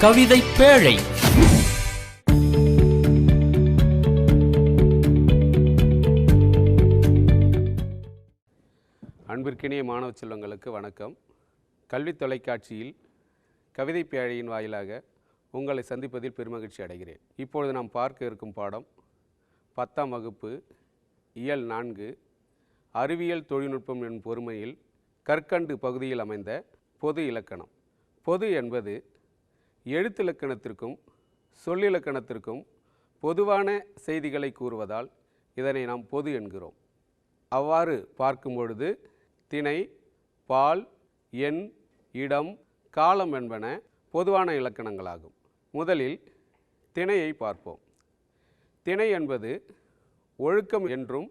கவிதை பேழை. அன்பிற்கினிய மாணவ செல்வங்களுக்கு வணக்கம். கல்வி தொலைக்காட்சியில் கவிதை பேழையின் வாயிலாக உங்களை சந்திப்பதில் பெருமகிழ்ச்சி அடைகிறேன். இப்பொழுது நாம் பார்க்க இருக்கும் பாடம் பத்தாம் வகுப்பு இயல் நான்கு அறிவியல் தொழில்நுட்பம் எனும் பொறுமையில் கற்கண்டு பகுதியில் அமைந்த பொது இலக்கணம். பொது என்பது எழுத்திலக்கணத்திற்கும் சொல்லிலக்கணத்திற்கும் பொதுவான செய்திகளை கூறுவதால் இதனை நாம் பொது என்கிறோம். அவ்வாறு பார்க்கும் பொழுது திணை பால் எண் இடம் காலம் என்பன பொதுவான இலக்கணங்களாகும். முதலில் திணையை பார்ப்போம். திணை என்பது ஒழுக்கம் என்றும்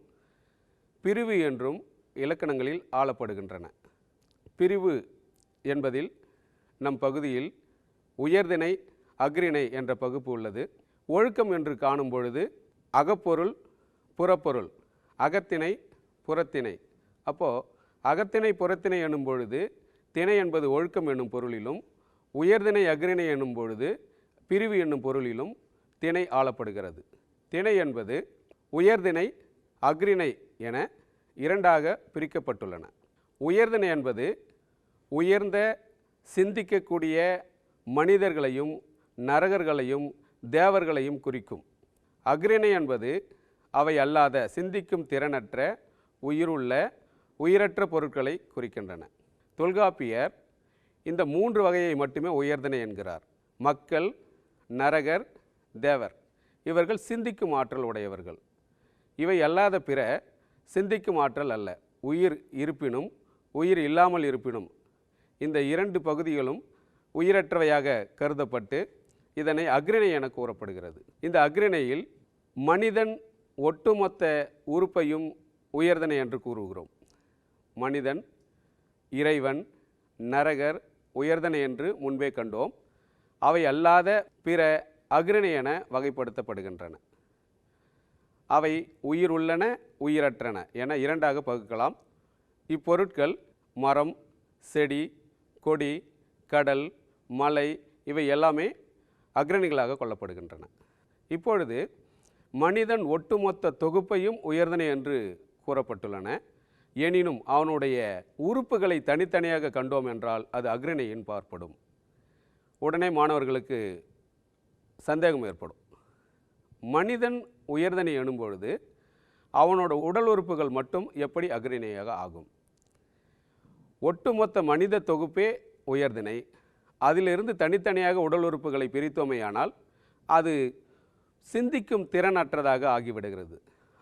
பிரிவு என்றும் இலக்கணங்களில் ஆளப்படுகின்றன. பிரிவு என்பதில் நம் பகுதியில் உயர்திணை அக்ரிணை என்ற பகுப்பு உள்ளது. ஒழுக்கம் என்று காணும் பொழுது அகப்பொருள் புறப்பொருள். அகத்திணை புறத்திணை. அப்போது அகத்திணை புறத்திணை எனும் பொழுது திணை என்பது ஒழுக்கம் என்னும் பொருளிலும் உயர்திணை அக்ரிணை என்னும் பொழுது பிரிவு என்னும் பொருளிலும் திணை ஆளப்படுகிறது. திணை என்பது உயர்திணை அக்ரிணை என இரண்டாக பிரிக்கப்பட்டுள்ளன. உயர்திணை என்பது உயர்ந்த சிந்திக்கக்கூடிய மனிதர்களையும் நரகர்களையும் தேவர்களையும் குறிக்கும். அக்ரிணை என்பது அவை அல்லாத சிந்திக்கும் திறனற்ற உயிருள்ள உயிரற்ற பொருட்களை குறிக்கின்றன. தொல்காப்பியர் இந்த மூன்று வகையை மட்டுமே உயர்தனை என்கிறார். மக்கள் நரகர் தேவர். இவர்கள் சிந்திக்கும் ஆற்றல் உடையவர்கள். இவை அல்லாத பிற சிந்திக்கும் ஆற்றல் அல்ல. உயிர் இருப்பினும் உயிர் இல்லாமல் இருப்பினும் இந்த இரண்டு பகுதிகளும் உயிரற்றவையாக கருதப்பட்டு இதனை அக்ரிணை என கூறப்படுகிறது. இந்த அக்ரிணையில் மனிதன் ஒட்டுமொத்த உறுப்பையும் உயர்தனை என்று கூறுகிறோம். மனிதன் இறைவன் நரகர் உயர்தனை என்று முன்பே கண்டோம். அவை அல்லாத பிற அக்ரிணை என வகைப்படுத்தப்படுகின்றன. அவை உயிர் உள்ளன உயிரற்றன என இரண்டாக பகுக்கலாம். இப்பொருட்கள் மரம் செடி கொடி கடல் மலை இவை எல்லாமே அக்ரணிகளாக கொள்ளப்படுகின்றன இப்பொழுது மனிதன் ஒட்டுமொத்த தொகுப்பையும் உயர்தனை என்று கூறப்பட்டுள்ளன. எனினும் அவனுடைய உறுப்புகளை தனித்தனியாக கண்டோம் என்றால் அது அக்ரணியின் பார்ப்படும். உடனே மாணவர்களுக்கு சந்தேகம் ஏற்படும். மனிதன் உயர்தனை எனும் பொழுது அவனோட உடல் உறுப்புகள் மட்டும் எப்படி அக்ரிணையாக ஆகும்? ஒட்டுமொத்த மனித தொகுப்பே உயர்திணை. அதிலிருந்து தனித்தனியாக உடல் உறுப்புகளை பிரித்தோமையானால் அது சிந்திக்கும் திறனற்றதாக ஆகிவிடுகிறது.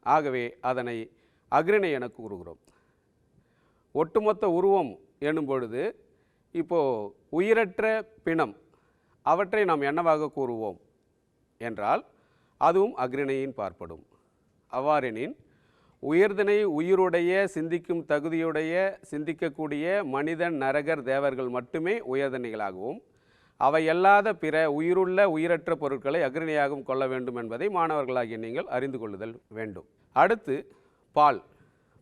ஆகவே அதனை அக்ரிணை என கூறுகிறோம். ஒட்டுமொத்த உருவம் எனும் பொழுது இப்போது உயிரற்ற பிணம் அவற்றை நாம் என்னவாக கூறுவோம்? என்றால் அதுவும் அக்ரிணையின் பார்ப்படும். அவ்வாறெனின் உயர்தனை உயிருடைய சிந்திக்கும் தகுதியுடைய சிந்திக்கக்கூடிய மனிதன் நரகர் தேவர்கள் மட்டுமே உயர்தனைகளாகவும் அவை அல்லாத பிற உயிருள்ள உயிரற்ற பொருட்களை அக்ரணியாகவும் கொள்ள வேண்டும் என்பதை மாணவர்களாகிய நீங்கள் அறிந்து கொள்ளுதல் வேண்டும். அடுத்து பால்.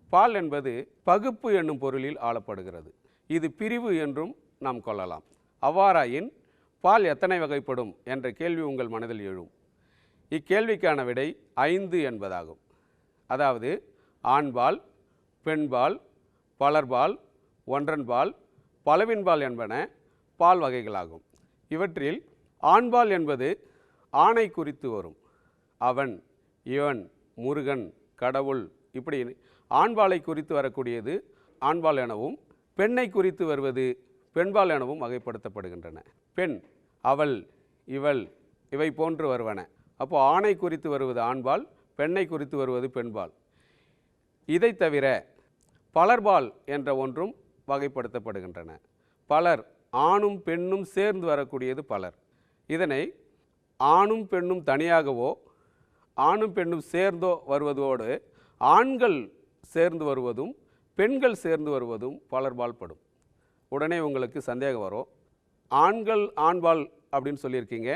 பால் என்பது பகுப்பு என்னும் பொருளில் ஆளப்படுகிறது. இது பிரிவு என்றும் நாம் கொள்ளலாம். அவ்வாறாயின் பால் எத்தனை வகைப்படும் என்ற கேள்வி உங்கள் மனதில் எழும். இக்கேள்விக்கான விடை ஐந்து என்பதாகும். அதாவது ஆண்பால் பெண்பால் பலர்பால் ஒன்றன்பால் பலவின்பால் என்பன பால் வகைகளாகும். இவற்றில் ஆண்பால் என்பது ஆணை குறித்து வரும். அவன் இவன் முருகன் கடவுள் இப்படி ஆண்பாலை குறித்து வரக்கூடியது ஆண்பால் எனவும் பெண்ணை குறித்து வருவது பெண்பால் எனவும் வகைப்படுத்தப்படுகின்றன. பெண் அவள் இவள் இவை போன்று வருவன. அப்போது ஆணை குறித்து வருவது ஆண்பால் பெண்ணை குறித்து வருவது பெண்பால். இதை தவிர பலர்பால் என்ற ஒன்றும் வகைப்படுத்தப்படுகின்றன. பலர் ஆணும் பெண்ணும் சேர்ந்து வரக்கூடியது பலர். இதனை ஆணும் பெண்ணும் தனியாகவோ ஆணும் பெண்ணும் சேர்ந்தோ வருவதோடு ஆண்கள் சேர்ந்து வருவதும் பெண்கள் சேர்ந்து வருவதும் பலர்பால் படும் உடனே உங்களுக்கு சந்தேகம் வரும். ஆண்கள் ஆண்பால் அப்படின்னு சொல்லியிருக்கீங்க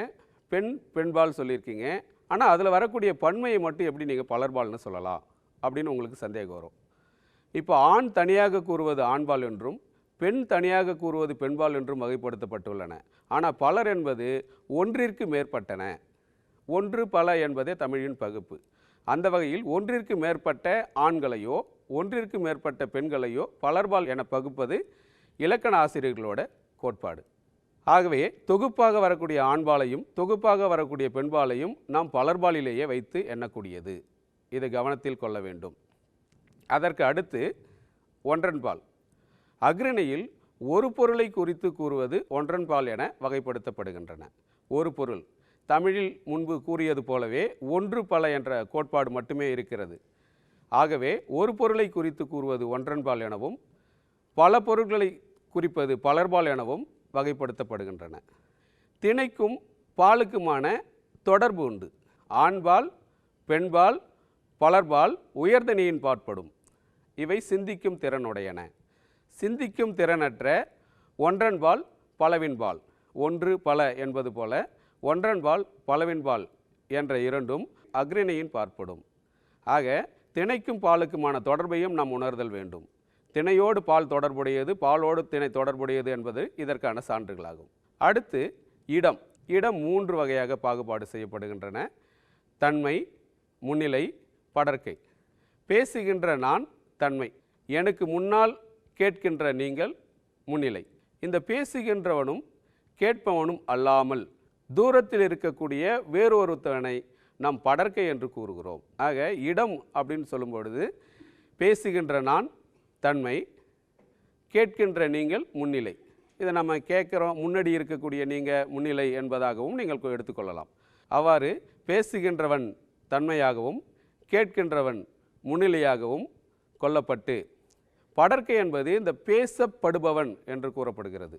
பெண் பெண்பால் சொல்லியிருக்கீங்க ஆனால் அதில் வரக்கூடிய பன்மையை மட்டும் எப்படி நீங்கள் பலர்பால்னு சொல்லலாம் அப்படின்னு உங்களுக்கு சந்தேகம் வரும். இப்போ ஆண் தனியாக கூறுவது ஆண்பால் என்றும் பெண் தனியாக கூறுவது பெண்பால் என்றும் வகைப்படுத்தப்பட்டுள்ளன. ஆனால் பலர் என்பது ஒன்றிற்கு மேற்பட்டன. ஒன்று பல என்பதே தமிழின் பகுப்பு. அந்த வகையில் ஒன்றிற்கு மேற்பட்ட ஆண்களையோ ஒன்றிற்கு மேற்பட்ட பெண்களையோ பலர்பால் என பகுப்பது இலக்கண ஆசிரியர்களோட கோட்பாடு. ஆகவே தொகுப்பாக வரக்கூடிய ஆண்பாலையும் தொகுப்பாக வரக்கூடிய பெண்பாலையும் நாம் பலர்பாலிலேயே வைத்து எண்ணக்கூடியது. இது கவனத்தில் கொள்ள வேண்டும். அதற்கு அடுத்து ஒன்றன்பால். அக்ரணியில் ஒரு பொருளை குறித்து கூறுவது ஒன்றன்பால் என வகைப்படுத்தப்படுகின்றன. ஒரு பொருள். தமிழில் முன்பு கூறியது போலவே ஒன்று பல என்ற கோட்பாடு மட்டுமே இருக்கிறது. ஆகவே ஒரு பொருளை குறித்து கூறுவது ஒன்றன்பால் எனவும் பல பொருட்களை குறிப்பது பலர்பால் எனவும் வகைப்படுத்தப்படுகின்றன. திணைக்கும் பாலுக்குமான தொடர்பு உண்டு. ஆண்பால் பெண்பால் பலர்பால் உயர்தனியின் பாற்படும். இவை சிந்திக்கும் திறனுடையன. சிந்திக்கும் திறனற்ற ஒன்றன்பால் பலவின்பால். ஒன்று பல என்பது போல ஒன்றன்பால் பலவின்பால் என்ற இரண்டும் அக்ரிணையின் பார்ப்படும் ஆக திணைக்கும் பாலுக்குமான தொடர்பையும் நாம் உணர்தல் வேண்டும். திணையோடு பால் தொடர்புடையது பாலோடு திணை தொடர்புடையது என்பது இதற்கான சான்றுகளாகும். அடுத்து இடம். இடம் மூன்று வகையாக பாகுபாடு செய்யப்படுகின்றன. தன்மை முன்னிலை படர்க்கை பேசுகின்ற நான் தன்மை. எனக்கு முன்னால் கேட்கின்ற நீங்கள் முன்னிலை. இந்த பேசுகின்றவனும் கேட்பவனும் அல்லாமல் தூரத்தில் இருக்கக்கூடிய வேறொருத்தவனை நாம் படர்க்கை என்று கூறுகிறோம். ஆக இடம் அப்படின்னு சொல்லும் பொழுது பேசுகின்ற நான் தன்மை கேட்கின்ற நீங்கள் முன்னிலை. இதை நம்ம கேட்குறோம் முன்னாடி இருக்கக்கூடிய நீங்கள் முன்னிலை என்பதாகவும் நீங்கள் எடுத்துக்கொள்ளலாம். அவ்வாறு பேசுகின்றவன் தன்மையாகவும் கேட்கின்றவன் முன்னிலையாகவும் கொல்லப்பட்டு படற்கை என்பது இந்த பேசப்படுபவன் என்று கூறப்படுகிறது.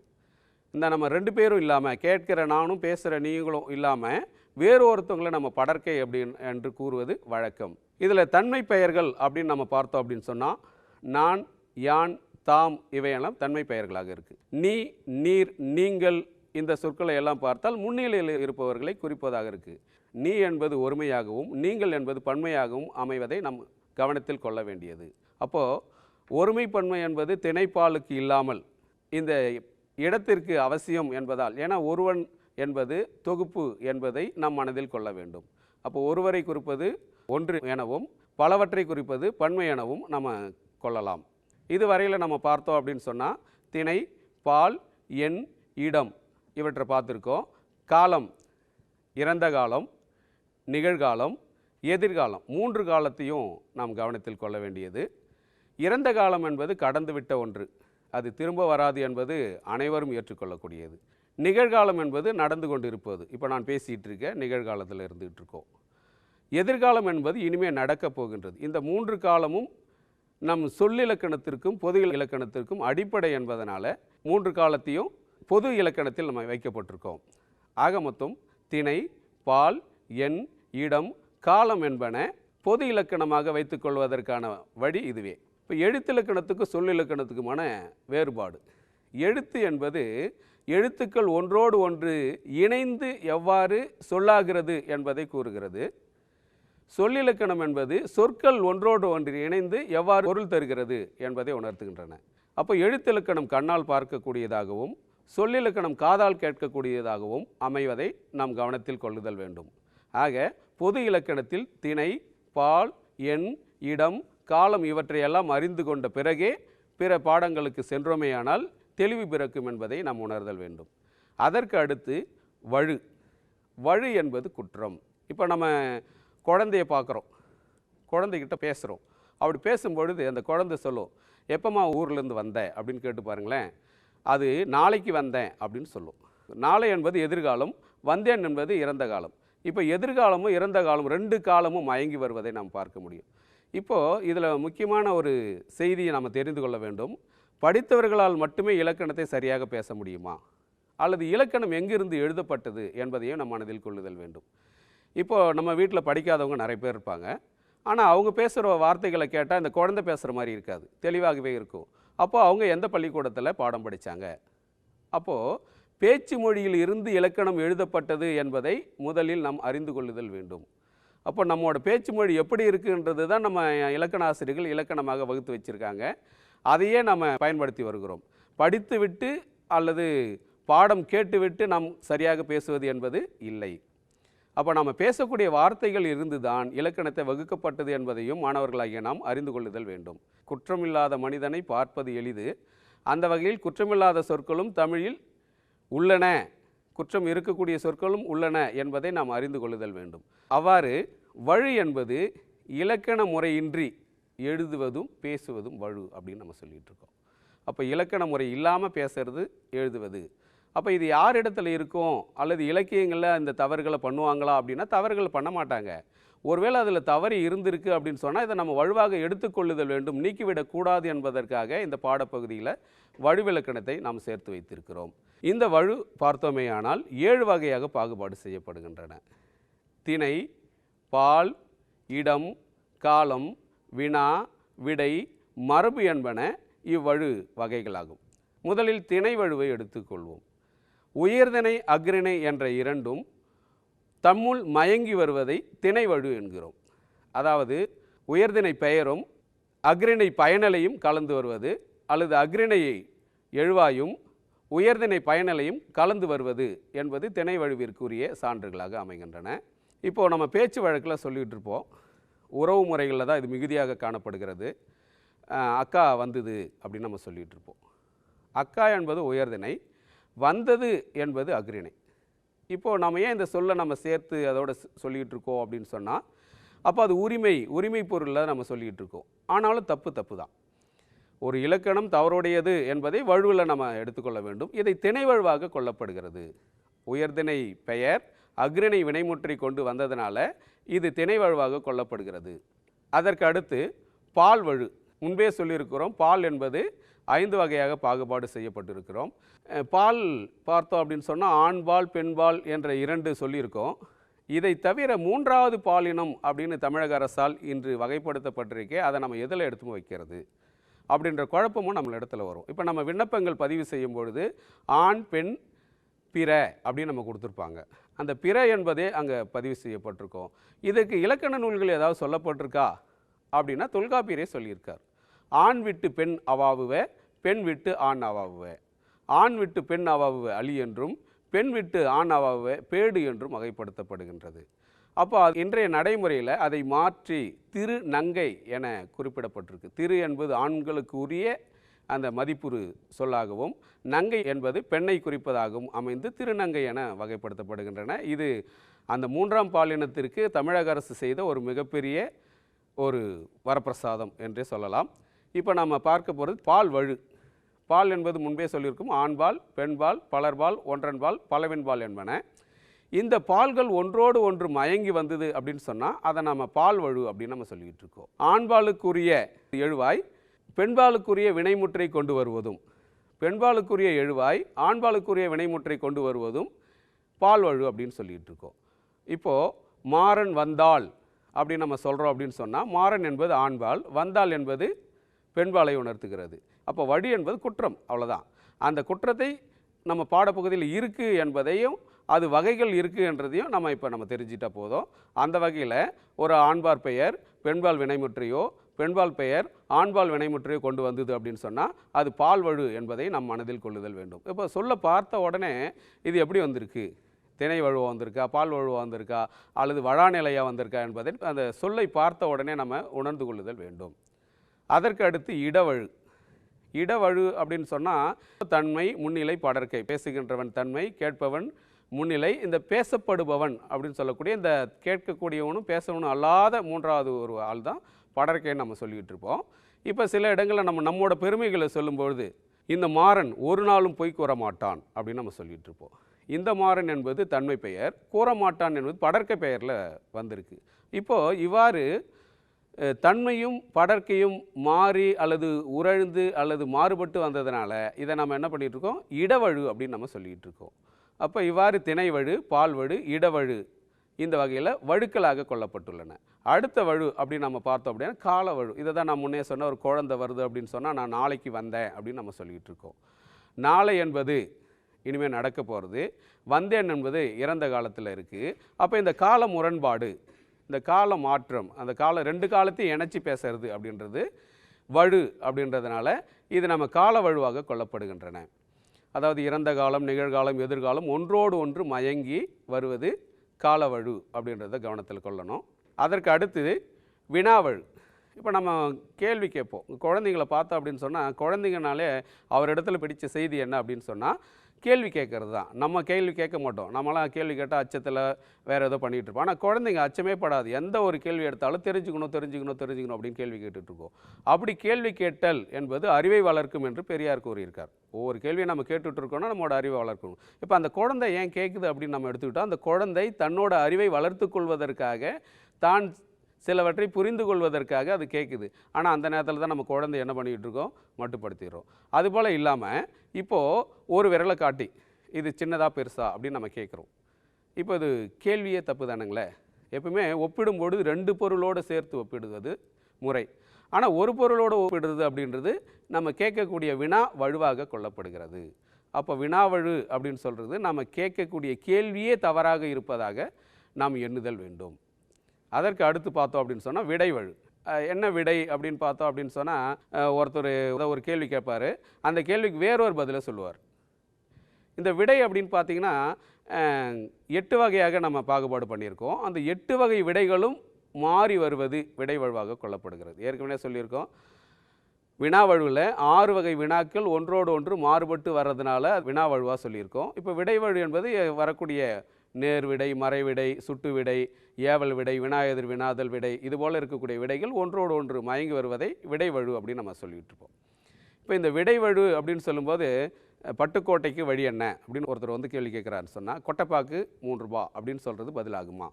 இந்த நம்ம ரெண்டு பேரும் இல்லாமல் கேட்கிற நானும் பேசுகிற நீங்களும் இல்லாமல் வேறு ஒருத்தவங்களை நம்ம படற்கை அப்படின்னு என்று கூறுவது வழக்கம். இதில் தன்மை பெயர்கள் அப்படின்னு நம்ம பார்த்தோம் அப்படின்னு சொன்னால் நான் யான் தாம் இவையெல்லாம் தன்மை பெயர்களாக இருக்குது நீ நீர் நீங்கள் இந்த சொற்களை எல்லாம் பார்த்தால் முன்னிலையில் இருப்பவர்களை குறிப்பதாக இருக்குது நீ என்பது ஒருமையாகவும் நீங்கள் என்பது பன்மையாகவும் அமைவதை நம் கவனத்தில் கொள்ள வேண்டியது. அப்போது ஒருமை பன்மை என்பது திணைப்பாலுக்கு இல்லாமல் இந்த இடத்திற்கு அவசியம் என்பதால் ஏன்னா ஒருவன் என்பது தொகுப்பு என்பதை நம் மனதில் கொள்ள வேண்டும். அப்போ ஒருவரை குறிப்பது ஒன்று எனவும் பலவற்றை குறிப்பது பன்மை எனவும் நம்ம கொள்ளலாம். இதுவரையில் நம்ம பார்த்தோம் அப்படின்னு சொன்னால் திணை பால் எண் இடம் இவற்றை பார்த்துருக்கோம். காலம் இறந்த காலம் நிகழ்காலம் எதிர்காலம் மூன்று காலத்தையும் நாம் கவனத்தில் கொள்ள வேண்டியது. இறந்த காலம் என்பது கடந்துவிட்ட ஒன்று. அது திரும்ப வராது என்பது அனைவரும் ஏற்றுக்கொள்ளக்கூடியது. நிகழ்காலம் என்பது நடந்து கொண்டு இருப்பது இப்போ நான் பேசிகிட்டு இருக்கேன் நிகழ்காலத்தில் இருந்துகிட்டு இருக்கோம். எதிர்காலம் என்பது இனிமேல் நடக்கப் போகின்றது. இந்த மூன்று காலமும் நம் சொல்லிலக்கணத்திற்கும் பொது இலக்கணத்திற்கும் அடிப்படை என்பதனால் மூன்று காலத்தையும் பொது இலக்கணத்தில் நம்ம வைக்கப்பட்டிருக்கோம். ஆக மொத்தம் திணை பால் எண் இடம் காலம் என்பன பொது இலக்கணமாக வைத்துக்கொள்வதற்கான வழி இதுவே. இப்போ எழுத்திலக்கணத்துக்கு சொல்லிலக்கணத்துக்குமான வேறுபாடு. எழுத்து என்பது எழுத்துக்கள் ஒன்றோடு ஒன்று இணைந்து எவ்வாறு சொல்லாகிறது என்பதை கூறுகிறது. சொல்லிலக்கணம் என்பது சொற்கள் ஒன்றோடு ஒன்று இணைந்து எவ்வாறு பொருள் தருகிறது என்பதை உணர்த்துகின்றன. அப்போ எழுத்திலக்கணம் கண்ணால் பார்க்கக்கூடியதாகவும் சொல்லிலக்கணம் காதால் கேட்கக்கூடியதாகவும் அமைவதை நாம் கவனத்தில் கொள்ளுதல் வேண்டும். ஆக பொது இலக்கணத்தில் திணை பால் எண் இடம் காலம் இவற்றையெல்லாம் அறிந்து கொண்ட பிறகே பிற பாடங்களுக்கு சென்றோமேயானால் தெளிவு பிறக்கும் என்பதை நாம் உணர்தல் வேண்டும். அதற்கு அடுத்து வழு. வழு என்பது குற்றம். இப்போ நம்ம குழந்தைய பார்க்குறோம். குழந்தைகிட்ட பேசுகிறோம் அப்படி பேசும்பொழுது அந்த குழந்தை சொல்லும் எப்போம்மா ஊர்லேருந்து வந்த? அப்படின்னு கேட்டு பாருங்களேன். அது நாளைக்கு வந்தேன் அப்படின்னு சொல்லும். நாளை என்பது எதிர்காலம் வந்தேன் என்பது இறந்த காலம். இப்போ எதிர்காலமும் இறந்த காலம் ரெண்டு காலமும் மயங்கி வருவதை நாம் பார்க்க முடியும். இப்போது இதில் முக்கியமான ஒரு செய்தியை நாம் தெரிந்து கொள்ள வேண்டும். படித்தவர்களால் மட்டுமே இலக்கணத்தை சரியாக பேச முடியுமா? அல்லது இலக்கணம் எங்கிருந்து எழுதப்பட்டது என்பதையும் நம் மனதில் கொள்ளுதல் வேண்டும். இப்போது நம்ம வீட்டில் படிக்காதவங்க நிறைய பேர் இருப்பாங்க. ஆனால் அவங்க பேசுகிற வார்த்தைகளை கேட்டால் இந்த குழந்தை பேசுகிற மாதிரி இருக்காது. தெளிவாகவே இருக்கும். அப்போது அவங்க எந்த பள்ளிக்கூடத்தில் பாடம் படித்தாங்க அப்போது பேச்சு மொழியில் இருந்து இலக்கணம் எழுதப்பட்டது என்பதை முதலில் நாம் அறிந்து கொள்ளுதல் வேண்டும். அப்போ நம்மளோட பேச்சு மொழி எப்படி இருக்குன்றது தான் நம்ம இலக்கண ஆசிரியர்கள் இலக்கணமாக வகுத்து வச்சுருக்காங்க. அதையே நம்ம பயன்படுத்தி வருகிறோம். படித்துவிட்டு அல்லது பாடம் கேட்டுவிட்டு நாம் சரியாக பேசுவது என்பது இல்லை. அப்போ நாம் பேசக்கூடிய வார்த்தைகள் இருந்துதான் இலக்கணத்தை வகுக்கப்பட்டது என்பதையும் மாணவர்களாகிய நாம் அறிந்து கொள்ளுதல் வேண்டும். குற்றமில்லாத மனிதனை பார்ப்பது எளிது. அந்த வகையில் குற்றமில்லாத சொற்களும் தமிழில் உள்ளன. குற்றம் இருக்கக்கூடிய சொற்களும் உள்ளன என்பதை நாம் அறிந்து கொள்ளுதல் வேண்டும். அவ்வாறு வழு என்பது இலக்கண முறையின்றி எழுதுவதும் பேசுவதும் வழு அப்படின்னு நம்ம சொல்லிகிட்ருக்கோம் இருக்கோம். அப்போ இலக்கண முறை இல்லாமல் பேசுறது எழுதுவது. அப்போ இது யார் இடத்துல இருக்கும்? அல்லது இலக்கியங்களில் இந்த தவறுகளை பண்ணுவாங்களா? அப்படின்னா தவறுகள் பண்ண மாட்டாங்க. ஒருவேளை அதில் தவறு இருந்திருக்கு அப்படின்னு சொன்னால் இதை நம்ம வலுவாக எடுத்துக்கொள்ளுதல் வேண்டும் நீக்கிவிடக்கூடாது என்பதற்காக இந்த பாடப்பகுதியில் வழுவிலக்கணத்தை நாம் சேர்த்து வைத்திருக்கிறோம். இந்த வழு பார்த்தோமேயானால் ஏழு வகையாக பாகுபாடு செய்யப்படுகின்றன. திணை பால் இடம் காலம் வினா விடை மரபு என்பன இவ்வழு வகைகளாகும். முதலில் திணை வழுவை எடுத்துக்கொள்வோம் உயர்திணை அக்ரிணை என்ற இரண்டும் தம்முள் மயங்கி வருவதை திணை வழு என்கிறோம். அதாவது உயர்திணை பெயரும் அக்ரிணை பயனலையும் கலந்து வருவது அல்லது அக்ரிணையை எழுவாயும் உயர்திணை பயனலையும் கலந்து வருவது என்பது திணை வழுவிற்குரிய சான்றுகளாக அமைகின்றன. இப்போது நம்ம பேச்சு வழக்கில் சொல்லிகிட்டு இருப்போம். உறவு முறைகளில் தான் இது மிகுதியாக காணப்படுகிறது. அக்கா வந்தது அப்படின்னு நம்ம சொல்லிகிட்டு இருப்போம். அக்கா என்பது உயர்திணை வந்தது என்பது அக்ரிணை இப்போது நம்ம ஏன் இந்த சொல்லை நம்ம சேர்த்து அதோட சொல்லிகிட்டு சொல்லிக்கிட்டு இருக்கோம் அப்படின்னு சொன்னால் அப்போ அது உரிமை உரிமை பொருளில் நம்ம சொல்லிக்கிட்டு இருக்கோம். ஆனாலும் தப்பு தப்பு தான். ஒரு இலக்கணம் தவறுடையது என்பதை வழுவில் நம்ம எடுத்துக்கொள்ள வேண்டும். இதை திணை வழுவாக கொள்ளப்படுகிறது. உயர்திணை பெயர் அக்ரிணை வினைமுற்றி கொண்டு வந்ததனால இது திணை வழுவாக கொள்ளப்படுகிறது. அதற்கு அடுத்து பால் வழு. முன்பே சொல்லியிருக்கிறோம் பால் என்பது ஐந்து வகையாக பாகுபாடு செய்யப்பட்டிருக்கிறோம். பால் பார்த்தோம் அப்படின்னு சொன்னால் ஆண்பால் பெண்பால் என்ற இரண்டு சொல்லியிருக்கோம். இதை தவிர மூன்றாவது பாலினம் அப்படின்னு தமிழக அரசால் இன்று வகைப்படுத்தப்பட்டிருக்கே அதை நம்ம எதில் எடுத்து வைக்கிறது? அப்படின்ற குழப்பமும் நம்ம இடத்துல வரும். இப்போ நம்ம விண்ணப்பங்கள் பதிவு செய்யும் பொழுது ஆண் பெண் பிற அப்படின்னு நம்ம கொடுத்துருப்பாங்க. அந்த பிற என்பதே அங்கே பதிவு செய்யப்பட்டிருக்கோம். இதுக்கு இலக்கண நூல்கள் ஏதாவது சொல்லப்பட்டிருக்கா? அப்படின்னா தொல்காப்பியரே சொல்லியிருக்கார். ஆண் விட்டு பெண் அவாவுவ பெண் விட்டு ஆண் அவாவுவ. ஆண் விட்டு பெண் அவாவுவ அலி என்றும் பெண் விட்டு ஆண் அவாவுவ பேடு என்றும் வகைப்படுத்தப்படுகின்றது. அப்போ இன்றைய நடைமுறையில் அதை மாற்றி திரு நங்கை என குறிப்பிடப்பட்டிருக்கு. திரு என்பது ஆண்களுக்கு உரிய அந்த மதிப்புரு சொல்லாகவும் நங்கை என்பது பெண்ணை குறிப்பதாகவும் அமைந்து திருநங்கை என வகைப்படுத்தப்படுகின்றன. இது அந்த மூன்றாம் பாலினத்திற்கு தமிழக அரசு செய்த ஒரு மிகப்பெரிய ஒரு வரப்பிரசாதம் என்றே சொல்லலாம். இப்போ நம்ம பார்க்க போகிறது பால் வழு. பால் என்பது முன்பே சொல்லியிருக்கும். ஆண்பால் பெண்பால் பலர்பால் ஒன்றன்பால் பலவின்பால் என்பன. இந்த பால்கள் ஒன்றோடு ஒன்று மயங்கி வந்தது அப்படின்னு சொன்னால் அதை நம்ம பால் வழு அப்படின்னு நம்ம சொல்லிக்கிட்டு இருக்கோம். ஆண்பாலுக்குரிய எழுவாய் பெண்பாலுக்குரிய வினைமுற்றை கொண்டு வருவதும். பெண்பாலுக்குரிய எழுவாய் ஆண்பாலுக்குரிய வினைமுற்றை கொண்டு வருவதும் பால் வழு அப்படின்னு சொல்லிட்டு இருக்கோம். இப்போது மாறன் வந்தாள் அப்படின்னு நம்ம சொல்கிறோம் அப்படின்னு சொன்னால் மாறன் என்பது ஆண்பால் வந்தாள் என்பது பெண்பாலை உணர்த்துகிறது. அப்போ வழி என்பது குற்றம் அவ்வளோதான் அந்த குற்றத்தை நம்ம பாடப்பகுதியில் இருக்குது என்பதையும் அது வகைகள் இருக்குன்றதையும் நம்ம இப்போ நம்ம தெரிஞ்சிட்டா போதும். அந்த வகையில் ஒரு ஆண்பார் பெயர் பெண்பால் வினைமுற்றையோ பெண்பால் பெயர் ஆண்பால் வினைமுற்றையோ கொண்டு வந்தது அப்படின்னு சொன்னால் அது பால் வழு என்பதை நம் மனதில் கொள்ளுதல் வேண்டும். இப்போ சொல்ல பார்த்த உடனே இது எப்படி வந்திருக்கு? திணை வழுவா வந்திருக்கா பால் வழுவா வந்திருக்கா அல்லது வழாநிலையாக வந்திருக்கா என்பதை அந்த சொல்லை பார்த்த உடனே நம்ம உணர்ந்து கொள்ளுதல் வேண்டும். அதற்கு அடுத்து இடவழு. இடவழு அப்படின்னு சொன்னால் தன்மை முன்னிலை படர்க்கை பேசுகின்றவன் தன்மை கேட்பவன் முன்னிலை இந்த பேசப்படுபவன் அப்படின்னு சொல்லக்கூடிய இந்த கேட்கக்கூடியவனும் பேசவனும் அல்லாத மூன்றாவது ஒரு ஆள் தான் படர்க்கைன்னு நம்ம சொல்லிக்கிட்டு இருப்போம். இப்போ சில இடங்களில் நம்ம நம்மோட பெருமைகளை சொல்லும்பொழுது இந்த மாறன் ஒரு நாளும் பொய் கூற மாட்டான் அப்படின்னு நம்ம சொல்லிகிட்டு இருப்போம். இந்த மாறன் என்பது தன்மை பெயர் கூற மாட்டான் என்பது படர்க்கை பெயரில் வந்திருக்கு. இப்போது இவ்வாறு தன்மையும் படர்க்கையும் மாறி அல்லது உறழ்ந்து அல்லது மாறுபட்டு வந்ததுனால இதை நம்ம என்ன பண்ணிகிட்ருக்கோம் இருக்கோம் இடவழு அப்படின்னு நம்ம சொல்லிகிட்டு இருக்கோம் அப்போ இவ்வாறு திணைவழு பால்வழு இடவழு இந்த வகையில் வழுக்களாக கொல்லப்பட்டுள்ளன அடுத்த வழு அப்படின்னு நம்ம பார்த்தோம் அப்படின்னா காலவழு. இதை தான் நான் முன்னே சொன்ன ஒரு குழந்தை வருது அப்படின்னு சொன்னால் நான் நாளைக்கு வந்தேன் அப்படின்னு நம்ம சொல்லிகிட்டு இருக்கோம் நாளை என்பது இனிமேல் நடக்க போகிறது வந்தேன் என்பது இறந்த காலத்தில் இருக்குது அப்போ இந்த கால முரண்பாடு இந்த கால மாற்றம் அந்த கால ரெண்டு காலத்தையும் இணைச்சி பேசுறது அப்படின்றது வழு அப்படின்றதுனால இது நம்ம கால வழுவாக கொள்ளப்படுகின்றன. அதாவது இறந்த காலம் நிகழ்காலம் எதிர்காலம் ஒன்றோடு ஒன்று மயங்கி வருவது காலவழு அப்படின்றத கவனத்தில் கொள்ளணும். அதற்கு அடுத்தது வினாவழு. இப்போ நம்ம கேள்வி கேட்போம். குழந்தைங்கள பார்த்தோம் அப்படின்னு சொன்னால் குழந்தைங்கனாலே அவர் இடத்துல பிடிச்ச செய்தி என்ன அப்படின்னு சொன்னால் கேள்வி கேட்குறது தான். நம்ம கேள்வி கேட்க மாட்டோம். நம்மளாம் கேள்வி கேட்டால் அச்சத்தில் வேறு ஏதோ பண்ணிகிட்டு இருப்போம். ஆனால் குழந்தைங்க அச்சமே படாது. எந்த ஒரு கேள்வி எடுத்தாலும் தெரிஞ்சுக்கணும் தெரிஞ்சுக்கணும் தெரிஞ்சுக்கணும் அப்படின்னு கேள்வி கேட்டுட்ருக்கோம் அப்படி கேள்வி கேட்டல் என்பது அறிவை வளர்க்கும் என்று பெரியார் கூறியிருக்கார். ஒவ்வொரு கேள்வியை நம்ம கேட்டுட்ருக்கோம்னா நம்மளோட அறிவை வளர்க்கணும். இப்போ அந்த குழந்தை ஏன் கேட்குது அப்படின்னு நம்ம எடுத்துக்கிட்டோம் அந்த குழந்தை தன்னோட அறிவை வளர்த்து கொள்வதற்காக தான் சிலவற்றை புரிந்து கொள்வதற்காக அது கேட்குது ஆனால் அந்த நேரத்தில் தான் நம்ம குழந்தை என்ன பண்ணிகிட்டு இருக்கோம்? மட்டுப்படுத்திடுறோம். அதுபோல் இல்லாமல் இப்போது ஒரு விரலை காட்டி இது சின்னதாக பெருசா அப்படின்னு நம்ம கேட்குறோம். இப்போ இது கேள்வியே தப்பு தானுங்களே. எப்பவுமே ஒப்பிடும்பொழுது ரெண்டு பொருளோடு சேர்த்து ஒப்பிடுவது முறை. ஆனால் ஒரு பொருளோடு ஒப்பிடுறது அப்படின்றது நம்ம கேட்கக்கூடிய வினா வழுவாக கொள்ளப்படுகிறது. அப்போ வினாவழு அப்படின்னு சொல்கிறது நம்ம கேட்கக்கூடிய கேள்வியே தவறாக இருப்பதாக நாம் எண்ணுதல் வேண்டும். அதற்கு அடுத்து பார்த்தோம் அப்படின்னு சொன்னால் விடைவழு. என்ன விடை அப்படின்னு பார்த்தோம் அப்படின்னு சொன்னால் ஒருத்தர் ஏதோ ஒரு கேள்வி கேட்பார். அந்த கேள்விக்கு வேறொரு பதிலை சொல்லுவார். இந்த விடை அப்படின்னு பார்த்தீங்கன்னா எட்டு வகையாக நம்ம பாகுபாடு பண்ணியிருக்கோம். அந்த எட்டு வகை விடைகளும் மாறி வருவது விடைவழுவாக கொள்ளப்படுகிறது. ஏற்கனவே சொல்லியிருக்கோம். வினாவழுவில் ஆறு வகை வினாக்கள் ஒன்றோடு ஒன்று மாறுபட்டு வர்றதுனால வினாவழுவாக சொல்லியிருக்கோம். இப்போ விடைவழு என்பது வரக்கூடிய நேர் விடை மறைவிடை சுட்டு விடை ஏவல் விடை வினாயெதிர் வினாதல் விடை இது போல் இருக்கக்கூடிய விடைகள் ஒன்றோடு ஒன்று மயங்கி வருவதை விடைவழு அப்படின்னு நம்ம சொல்லிட்டு இருப்போம். இப்போ இந்த விடைவழு அப்படின்னு சொல்லும்போது பட்டுக்கோட்டைக்கு வழி என்ன அப்படின்னு ஒருத்தர் வந்து கேள்வி கேட்குறாருன்னு சொன்னால் கொட்டைப்பாக்கு மூன்று ரூபா அப்படின்னு சொல்கிறது பதிலாகுமா?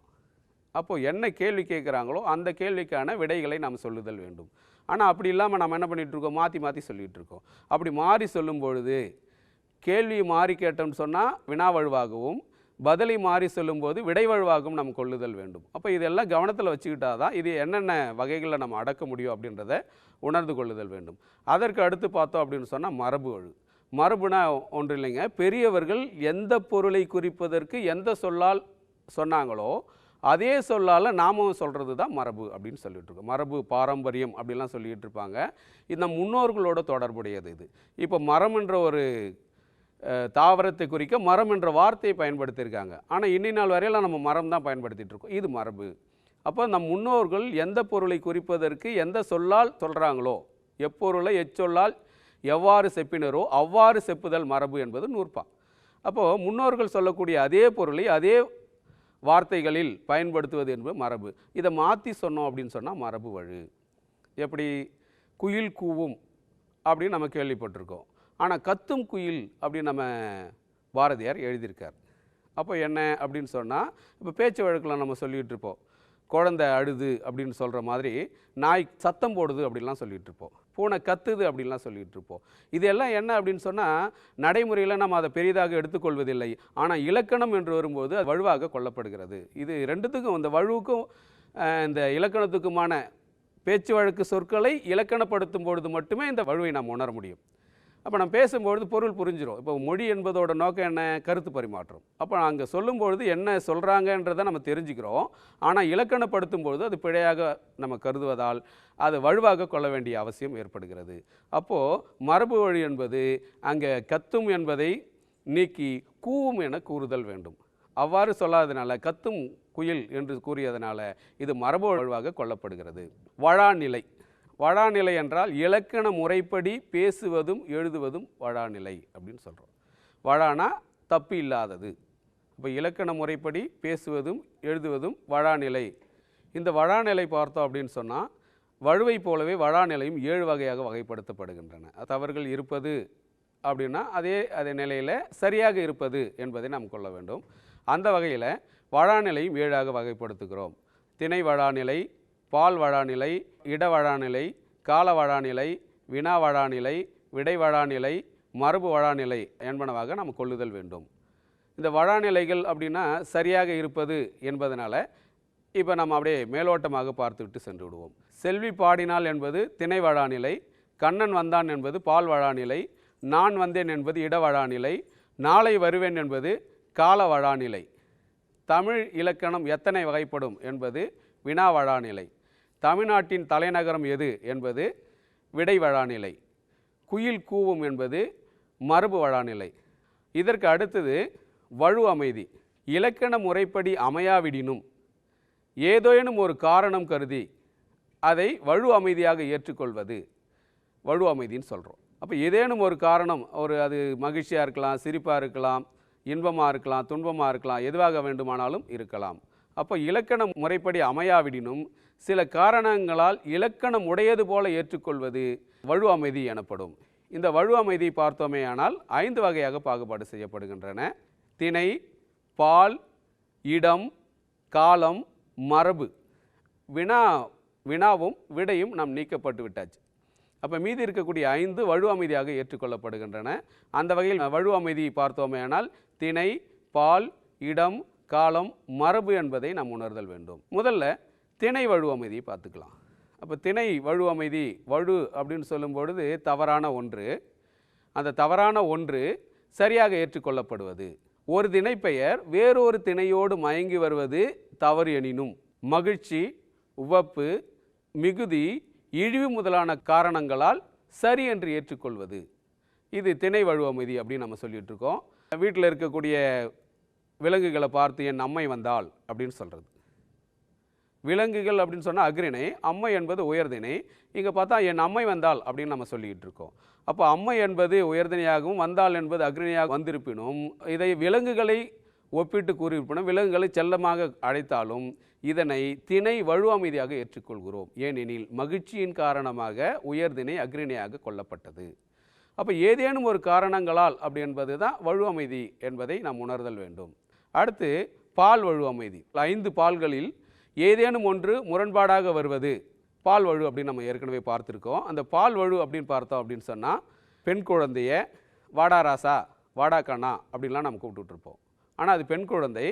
அப்போது என்ன கேள்வி கேட்குறாங்களோ அந்த கேள்விக்கான விடைகளை நாம் சொல்லுதல் வேண்டும். ஆனால் அப்படி இல்லாமல் நம்ம என்ன பண்ணிகிட்ருக்கோம் இருக்கோம்? மாற்றி மாற்றி சொல்லிகிட்டு இருக்கோம். அப்படி மாறி சொல்லும் பொழுது கேள்வி மாறி கேட்டோம்னு சொன்னால் வினாவழுவாகவும் பதிலை மாறி சொல்லும்போது விடைவழுவாகவும் நம்ம கொள்ளுதல் வேண்டும். அப்போ இதெல்லாம் கவனத்தில் வச்சுக்கிட்டா தான் இது என்னென்ன வகைகளில் நம்ம அடக்க முடியும் அப்படின்றத உணர்ந்து கொள்ளுதல் வேண்டும். அதற்கு அடுத்து பார்த்தோம் அப்படின்னு சொன்னால் மரபு வழு. மரபுனா ஒன்று இல்லைங்க. பெரியவர்கள் எந்த பொருளை குறிப்பதற்கு எந்த சொல்லால் சொன்னாங்களோ அதே சொல்லால் நாமும் சொல்கிறது தான் மரபு அப்படின்னு சொல்லிட்டு இருக்கோம். மரபு பாரம்பரியம் அப்படிலாம் சொல்லிகிட்டு இருப்பாங்க. இந்த முன்னோர்களோட தொடர்புடையது இது. இப்போ மரம் என்ற ஒரு தாவரத்தை குறிக்க மரம் என்ற வார்த்தையை பயன்படுத்தியிருக்காங்க. ஆனால் இன்னி நாள் வரையெல்லாம் நம்ம மரம் தான் பயன்படுத்திகிட்டு இருக்கோம். இது மரபு. அப்போ நம் முன்னோர்கள் எந்த பொருளை குறிப்பதற்கு எந்த சொல்லால் சொல்கிறாங்களோ எப்பொருளை எச்சொல்லால் எவ்வாறு செப்பினரோ அவ்வாறு செப்புதல் மரபு என்பது நூற்பா. அப்போது முன்னோர்கள் சொல்லக்கூடிய அதே பொருளை அதே வார்த்தைகளில் பயன்படுத்துவது என்பது மரபு. இதை மாற்றி சொன்னோம் அப்படின்னு சொன்னால் மரபு வழு. எப்படி? குயில் கூவும் அப்படின்னு நம்ம கேள்விப்பட்டிருக்கோம். ஆனால் கத்தும் குயில் அப்படின்னு நம்ம பாரதியார் எழுதியிருக்கார். அப்போ என்ன அப்படின்னு சொன்னால் இப்போ பேச்சு வழக்கில் நம்ம சொல்லிகிட்டு இருப்போம். குழந்தை அழுது அப்படின்னு சொல்கிற மாதிரி நாய் சத்தம் போடுது அப்படின்லாம் சொல்லிகிட்டு இருப்போம். பூனை கத்துது அப்படின்லாம் சொல்லிகிட்டு இருப்போம். இதெல்லாம் என்ன அப்படின்னு சொன்னால் நடைமுறையில் நம்ம அதை பெரிதாக எடுத்துக்கொள்வதில்லை. ஆனால் இலக்கணம் என்று வரும்போது அது வலுவாக கொல்லப்படுகிறது இது ரெண்டுத்துக்கும் இந்த வலுவுக்கும் இந்த இலக்கணத்துக்குமான பேச்சு வழக்கு சொற்களை இலக்கணப்படுத்தும் பொழுது மட்டுமே இந்த வலுவை நாம் உணர முடியும். அப்போ நம்ம பேசும்பொழுது பொருள் புரிஞ்சிடும் இப்போ மொழி என்பதோட நோக்கம் என்ன? கருத்து பரிமாற்றம். அப்போ அங்கே சொல்லும்பொழுது என்ன சொல்கிறாங்கன்றதை நம்ம தெரிஞ்சுக்கிறோம். ஆனால் இலக்கணப்படுத்தும் பொழுது அது பிழையாக நம்ம கருதுவதால் அது வலுவாக கொள்ள வேண்டிய அவசியம் ஏற்படுகிறது. அப்போது மரபு வழி என்பது அங்கே கத்தும் என்பதை நீக்கி கூவும் என கூறுதல் வேண்டும். அவ்வாறு சொல்லாததுனால கத்தும் குயில் என்று கூறியதனால இது மரபு வழுவாக கொள்ளப்படுகிறது. வழாநிலை வழாநிலை என்றால் இலக்கண முறைப்படி பேசுவதும் எழுதுவதும் வழாநிலை அப்படின்னு சொல்கிறோம் வடானா தப்பு இல்லாதது. இப்போ இலக்கண முறைப்படி பேசுவதும் எழுதுவதும் வடாநிலை. இந்த வழாநிலை பார்த்தோம் அப்படின்னு சொன்னால் வழுவை போலவே வழாநிலையும் ஏழு வகையாக வகைப்படுத்தப்படுகின்றன. தவறுகள் இருப்பது அப்படின்னா அதே அதே நிலையில் சரியாக இருப்பது என்பதை நாம் கொள்ள வேண்டும். அந்த வகையில் வழாநிலையும் ஏழாக வகைப்படுத்துகிறோம். திணை வழாநிலை பால் வழாநிலை இடவழாநிலை காலவழாநிலை கால விடைவழாநிலை மரபு வழாநிலை என்பனவாக நாம் கொள்ளுதல் வேண்டும். இந்த வழாநிலைகள் அப்படின்னா சரியாக இருப்பது என்பதனால் இப்போ நம்ம அப்படியே மேலோட்டமாக பார்த்துவிட்டு சென்று விடுவோம் செல்வி பாடினாள் என்பது திணை வழாநிலை கண்ணன் வந்தான் என்பது பால் வழாநிலை நான் வந்தேன் என்பது இடவழாநிலை நாளை வருவேன் என்பது கால வழாநிலை தமிழ் இலக்கணம் எத்தனை வகைப்படும் என்பது வினா வழாநிலை தமிழ்நாட்டின் தலைநகரம் எது என்பது விடை வழாநிலை குயில் கூவும் என்பது மரபு வழாநிலை. இதற்கு அடுத்தது வழு அமைதி. இலக்கண முறைப்படி அமையாவிடினும் ஏதேனும் ஒரு காரணம் கருதி அதை வழு அமைதியாக ஏற்றுக்கொள்வது. வழு அமைதின்னு சொல்கிறோம் அப்போ ஏதேனும் ஒரு காரணம் ஒரு அது மகிழ்ச்சியாக இருக்கலாம் சிரிப்பாக இருக்கலாம் இன்பமாக இருக்கலாம் துன்பமாக இருக்கலாம் எதுவாக வேண்டுமானாலும் இருக்கலாம். அப்போ இலக்கண முறைப்படி அமையாவிடினும் சில காரணங்களால் இலக்கணம் உடையது போல ஏற்றுக்கொள்வது வழு அமைதி எனப்படும். இந்த வழு அமைதி பார்த்தோமேயானால் ஐந்து வகையாக பாகுபாடு செய்யப்படுகின்றன. திணை பால் இடம் காலம் மரபு. வினா வினாவும் விடையும் நாம் நீக்கப்பட்டு விட்டாச்சு. அப்போ மீதி இருக்கக்கூடிய ஐந்து வழு அமைதியாக ஏற்றுக்கொள்ளப்படுகின்றன. அந்த வகையில் வழு அமைதி பார்த்தோமேயானால் திணை பால் இடம் காலம் மரபு என்பதை நாம் உணர்தல் வேண்டும். முதல்ல திணை வழு அமைதியை பார்த்துக்கலாம். அப்போ திணை வழு அமைதி வழு அப்படின்னு சொல்லும் பொழுது தவறான ஒன்று. அந்த தவறான ஒன்று சரியாக ஏற்றுக்கொள்ளப்படுவது. ஒரு திணைப்பெயர் வேறொரு திணையோடு மயங்கி வருவது தவறு எனினும். மகிழ்ச்சி உவப்பு மிகுதி இழிவு முதலான காரணங்களால் சரி என்று ஏற்றுக்கொள்வது. இது திணை வழு அமைதி அப்படின்னு நம்ம சொல்லிகிட்ருக்கோம் வீட்டில் இருக்கக்கூடிய விலங்குகளை பார்த்து என் அம்மை வந்தாள் அப்படின்னு சொல்கிறது விலங்குகள் அப்படின்னு சொன்னால் அக்ரிணை அம்மை என்பது உயர்திணை. இங்கே பார்த்தா என் அம்மை வந்தாள் அப்படின்னு நம்ம சொல்லிக்கிட்டு இருக்கோம். அப்போ அம்மை என்பது உயர்திணையாகவும் வந்தாள் என்பது அக்ரிணையாக வந்திருப்பினும் இதை விலங்குகளை ஒப்பிட்டு கூறியிருப்பினும் விலங்குகளை செல்லமாக அழைத்தாலும் இதனை திணை வழு அமைதியாக ஏற்றுக்கொள்கிறோம். ஏனெனில் மகிழ்ச்சியின் காரணமாக உயர்திணை அக்ரிணையாக கொல்லப்பட்டது. அப்போ ஏதேனும் ஒரு காரணங்களால் அப்படி என்பது தான் வழு அமைதி என்பதை நாம் உணர்தல் வேண்டும். அடுத்து பால் வழு அமைதி. ஐந்து பால்களில் ஏதேனும் ஒன்று முரண்பாடாக வருவது. பால் வழு அப்படின்னு நம்ம ஏற்கனவே பார்த்துருக்கோம். அந்த பால் வழு அப்படின்னு பார்த்தோம் அப்படின்னு சொன்னால் பெண் குழந்தைய வாடா ராசா வாடா கண்ணா அப்படின்லாம் நம்ம கூப்பிட்டுட்ருப்போம். ஆனால் அது பெண் குழந்தை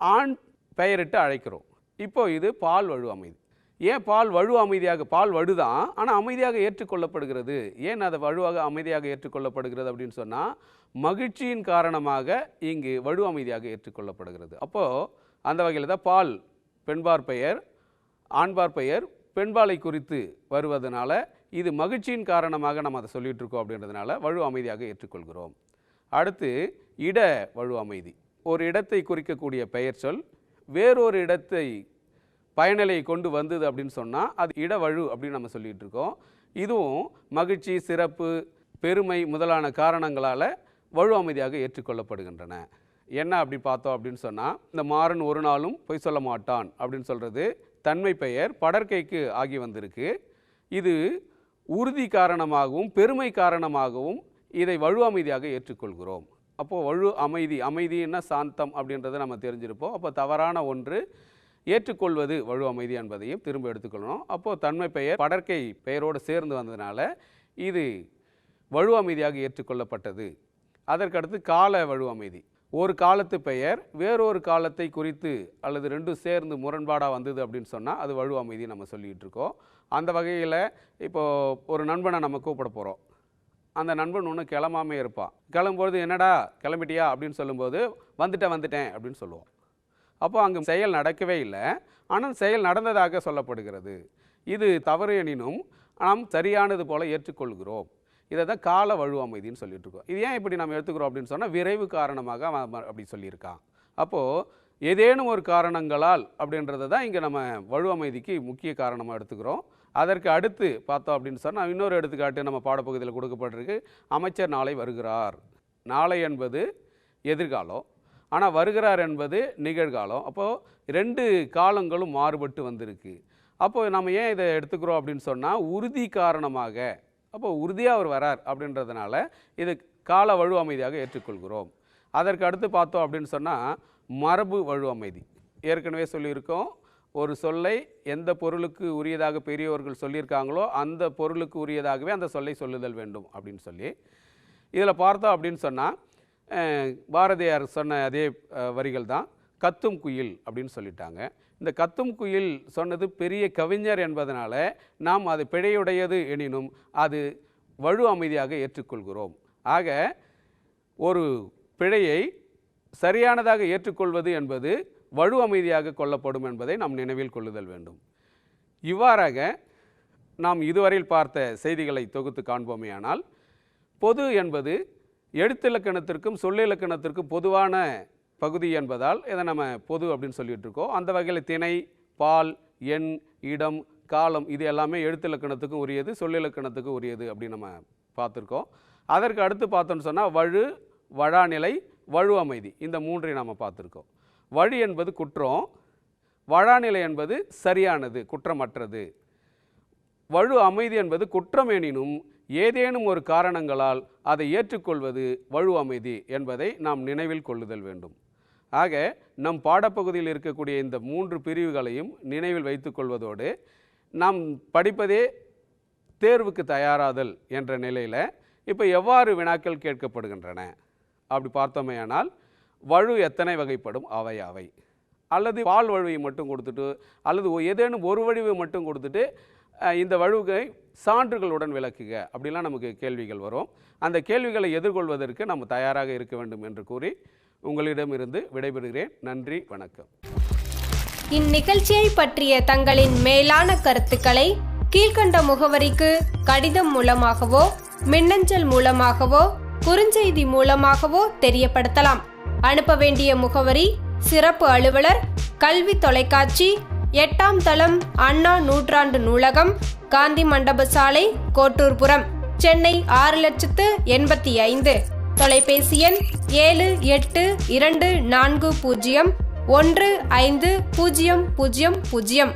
ஆண் பெயரிட்டு அழைக்கிறோம். இப்போ இது பால் வழு அமைதி. ஏன் பால் வழு அமைதியாக பால் வழுதான் ஆனால் அமைதியாக ஏற்றுக்கொள்ளப்படுகிறது. ஏன் அதை வலுவாக அமைதியாக ஏற்றுக்கொள்ளப்படுகிறது அப்படின்னு சொன்னால் மகிழ்ச்சியின் காரணமாக இங்கு வலு அமைதியாக ஏற்றுக்கொள்ளப்படுகிறது. அப்போது அந்த வகையில் தான் பால் பெண்பார் பெயர் ஆண்பார் பெயர் பெண்பாலை குறித்து வருவதனால இது மகிழ்ச்சியின் காரணமாக நம்ம அதை சொல்லிகிட்டு இருக்கோம் அப்படின்றதுனால வலு அமைதியாக ஏற்றுக்கொள்கிறோம். அடுத்து இட வலு அமைதி. ஒரு இடத்தை குறிக்கக்கூடிய பெயர் சொல். வேறொரு இடத்தை பயனிலை கொண்டு வந்தது அப்படின்னு சொன்னால் அது இடவழு அப்படின்னு நம்ம சொல்லிகிட்டு இருக்கோம் இதுவும் மகிழ்ச்சி சிறப்பு பெருமை முதலான காரணங்களால் வலு அமைதியாக ஏற்றுக்கொள்ளப்படுகின்றன. என்ன அப்படி பார்த்தோம் அப்படின்னு சொன்னால் இந்த மாறன் ஒரு நாளும் பொய் சொல்ல மாட்டான் அப்படின்னு சொல்கிறது தன்மை பெயர் படற்கைக்கு ஆகி வந்திருக்கு. இது உறுதி காரணமாகவும் பெருமை காரணமாகவும் இதை வலு அமைதியாக ஏற்றுக்கொள்கிறோம். அப்போது வலு அமைதி அமைதின்னா சாந்தம் அப்படின்றத நம்ம தெரிஞ்சிருப்போம். அப்போ தவறான ஒன்று ஏற்றுக்கொள்வது வலு அமைதி என்பதையும் திரும்ப எடுத்துக்கொள்ளணும். அப்போது தன்மை பெயர் படற்கை பெயரோடு சேர்ந்து வந்ததுனால இது வலு அமைதியாக ஏற்றுக்கொள்ளப்பட்டது. அதற்கடுத்து கால வலு அமைதி. ஒரு காலத்து பெயர் வேறொரு காலத்தை குறித்து அல்லது ரெண்டும் சேர்ந்து முரண்பாடாக வந்தது அப்படின்னு சொன்னால் அது வழு அமைதி நம்ம சொல்லிகிட்டு இருக்கோம். அந்த வகையில் இப்போது ஒரு நண்பனை நம்ம கூப்பிட போகிறோம் அந்த நண்பன் ஒன்று கிளம்பாமே இருப்பான் கிளம்பும்போது என்னடா கிளம்பிட்டியா அப்படின்னு சொல்லும்போது வந்துட்டேன் வந்துட்டேன் அப்படின்னு சொல்லுவோம். அப்போ அங்கே செயல் நடக்கவே இல்லை. ஆனால் செயல் நடந்ததாக சொல்லப்படுகிறது. இது தவறு எனினும் நாம் சரியானது போல ஏற்றுக்கொள்கிறோம். இதை தான் கால வழு அமைதின்னு சொல்லிட்டு இருக்கோம் இது ஏன் இப்படி நம்ம எடுத்துக்கிறோம் அப்படின்னு சொன்னால் விரைவு காரணமாக அவன் அப்படி சொல்லியிருக்கான். அப்போது ஏதேனும் ஒரு காரணங்களால் அப்படின்றத தான் இங்கே நம்ம வழு அமைதிக்கு முக்கிய காரணமாக எடுத்துக்கிறோம். அதற்கு அடுத்து பார்த்தோம் அப்படின்னு சொன்னால் இன்னொரு எடுத்துக்காட்டு நம்ம பாடப்பகுதியில் கொடுக்கப்பட்டிருக்கு. அமைச்சர் நாளை வருகிறார். நாளை என்பது எதிர்காலம் ஆனால் வருகிறார் என்பது நிகழ்காலம் அப்போது ரெண்டு காலங்களும் மாறுபட்டு வந்திருக்கு. அப்போது நம்ம ஏன் இதை எடுத்துக்கிறோம் அப்படின்னு சொன்னால் உறுதி காரணமாக அப்போ உறுதியாக அவர் வரார் அப்படின்றதுனால இது கால வழு அமைதியாக ஏற்றுக்கொள்கிறோம். அதற்கு அடுத்து பார்த்தோம் அப்படின்னு சொன்னால் மரபு வழு அமைதி. ஏற்கனவே சொல்லியிருக்கோம் ஒரு சொல்லை எந்த பொருளுக்கு உரியதாக பெரியவர்கள் சொல்லியிருக்காங்களோ அந்த பொருளுக்கு உரியதாகவே அந்த சொல்லை சொல்லுதல் வேண்டும் அப்படின்னு சொல்லி. இதில் பார்த்தோம் அப்படின்னு சொன்னால் பாரதியார் சொன்ன அதே வரிகள் தான் கத்தும் குயில் அப்படின்னு சொல்லிட்டாங்க. இந்த கத்தும் குயில் சொன்னது பெரிய கவிஞர் என்பதனால நாம் அது பிழையுடையது எனினும் அது வழு அமைதியாக ஏற்றுக்கொள்கிறோம். ஆக ஒரு பிழையை சரியானதாக ஏற்றுக்கொள்வது என்பது வலு அமைதியாக கொள்ளப்படும் என்பதை நாம் நினைவில் கொள்ளுதல் வேண்டும். இவ்வாறாக நாம் இதுவரையில் பார்த்த செய்திகளை தொகுத்து காண்போமேயானால் பொது என்பது எழுத்திலக்கணத்திற்கும் சொல்லிலக்கணத்திற்கும் பொதுவான பகுதி என்பதால் இதை நம்ம பொது அப்படின்னு சொல்லிட்டு இருக்கோம் அந்த வகையில் திணை பால் எண் இடம் காலம் இது எல்லாமே எழுத்திலக்கணத்துக்கும் உரியது சொல்லிலக்கணத்துக்கும் உரியது அப்படின்னு நம்ம பார்த்துருக்கோம். அதற்கு அடுத்து பார்த்தோம்னு சொன்னால் வழு வழாநிலை வழு அமைதி. இந்த மூன்றையும் நம்ம பார்த்துருக்கோம். வழி என்பது குற்றம் வழாநிலை என்பது சரியானது குற்றமற்றது. வழு அமைதி என்பது குற்றம் எனினும் ஏதேனும் ஒரு காரணங்களால் அதை ஏற்றுக்கொள்வது வழு அமைதி என்பதை நாம் நினைவில் கொள்ளுதல் வேண்டும். ஆக நம் பாடப்பகுதியில் இருக்கக்கூடிய இந்த மூன்று பிரிவுகளையும் நினைவில் வைத்துக்கொள்வதோடு நாம் படிப்பதே தேர்வுக்கு தயாராதல் என்ற நிலையில் இப்போ எவ்வாறு வினாக்கள் கேட்கப்படுகின்றன? அப்படி பார்த்தோமேயானால் வழு எத்தனை வகைப்படும்? அவை அவை. அல்லது பால் வழுவை மட்டும் கொடுத்துட்டு அல்லது ஏதேனும் ஒரு வழிவை மட்டும் கொடுத்துட்டு இந்த வழுவை சான்றுகளுடன் விளக்குக அப்படிலாம் நமக்கு கேள்விகள் வரும். அந்த கேள்விகளை எதிர்கொள்வதற்கு நம்ம தயாராக இருக்க வேண்டும் என்று கூறி உங்களிடமிருந்து விடைபெறுகிறேன். நன்றி வணக்கம். இந்நிகழ்ச்சியை பற்றிய தங்களின் மேலான கருத்துக்களை கீழ்க்கண்ட முகவரிக்கு கடிதம் மூலமாகவோ மின்னஞ்சல் மூலமாகவோ குறுஞ்செய்தி மூலமாகவோ தெரியப்படுத்தலாம். அனுப்ப வேண்டிய முகவரி சிறப்பு அலுவலர் கல்வி தொலைக்காட்சி எட்டாம் தளம் அண்ணா நூற்றாண்டு நூலகம் காந்தி மண்டப சாலை கோட்டூர்புரம் சென்னை ஆறு லட்சத்து எண்பத்தி ஐந்து. தொலைபேசி எண் ஏழு எட்டு இரண்டு நான்கு பூஜ்ஜியம் ஒன்று ஐந்து பூஜ்ஜியம் பூஜ்ஜியம் பூஜ்ஜியம்.